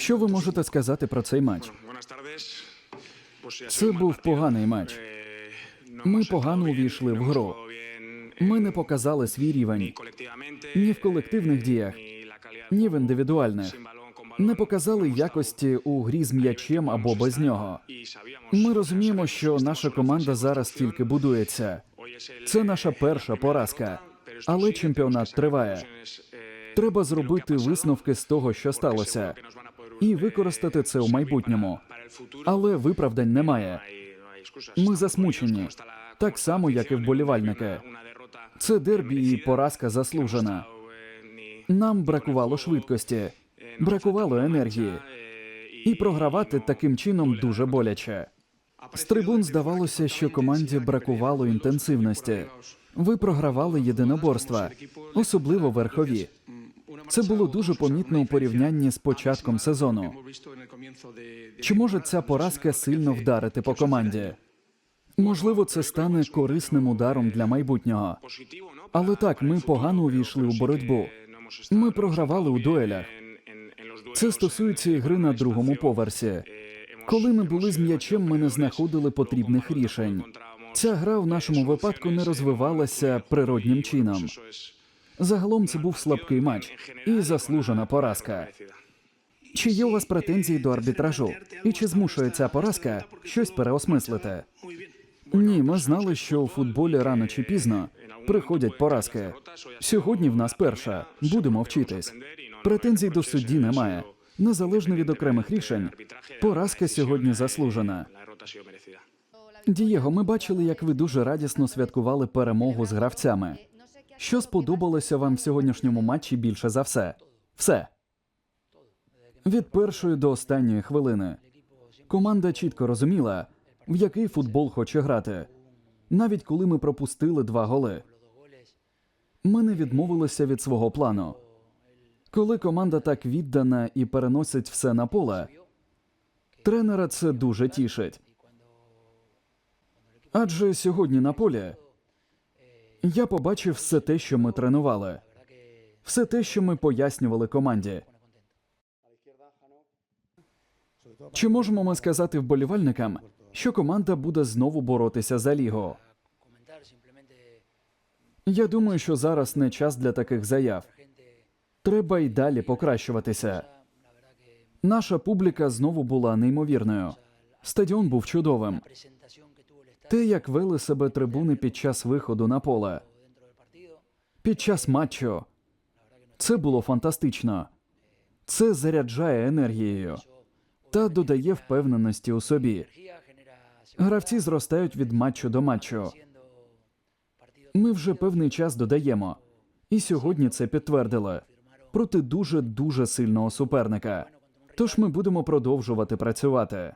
Що ви можете сказати про цей матч? Це був поганий матч. Ми погано увійшли в гру. Ми не показали свій рівень ні в колективних діях, ні в індивідуальних. Не показали якості у грі з м'ячем або без нього. Ми розуміємо, що наша команда зараз тільки будується. Це наша перша поразка, але чемпіонат триває. Треба зробити висновки з того, що сталося, і використати це у майбутньому. Але виправдань немає. Ми засмучені, так само, як і вболівальники. Це дербі і поразка заслужена. Нам бракувало швидкості, бракувало енергії, і програвати таким чином дуже боляче. З трибун здавалося, що команді бракувало інтенсивності. Ви програвали єдиноборства, особливо верхові. Це було дуже помітно у порівнянні з початком сезону. Чи може ця поразка сильно вдарити по команді? Можливо, це стане корисним ударом для майбутнього. Але так, ми погано увійшли у боротьбу. Ми програвали у дуелях. Це стосується і гри на другому поверсі. Коли ми були з м'ячем, ми не знаходили потрібних рішень. Ця гра в нашому випадку не розвивалася природнім чином. Загалом це був слабкий матч і заслужена поразка. Чи є у вас претензії до арбітражу? І чи змушує ця поразка щось переосмислити? Ні, ми знали, що у футболі рано чи пізно приходять поразки. Сьогодні в нас перша. Будемо вчитись. Претензій до судді немає. Незалежно від окремих рішень, поразка сьогодні заслужена. Дієго, ми бачили, як ви дуже радісно святкували перемогу з гравцями. Що сподобалося вам в сьогоднішньому матчі більше за все? Все. Від першої до останньої хвилини. Команда чітко розуміла, в який футбол хоче грати. Навіть коли ми пропустили два голи. Ми не відмовилися від свого плану. Коли команда так віддана і переносить все на поле, тренера це дуже тішить. Адже сьогодні на полі я побачив все те, що ми тренували, все те, що ми пояснювали команді. Чи можемо ми сказати вболівальникам, що команда буде знову боротися за лігу? Я думаю, що зараз не час для таких заяв. Треба й далі покращуватися. Наша публіка знову була неймовірною. Стадіон був чудовим. Те, як вели себе трибуни під час виходу на поле, під час матчу, це було фантастично. Це заряджає енергією та додає впевненості у собі. Гравці зростають від матчу до матчу. Ми вже певний час додаємо, і сьогодні це підтвердили проти дуже дуже сильного суперника. Тож ми будемо продовжувати працювати.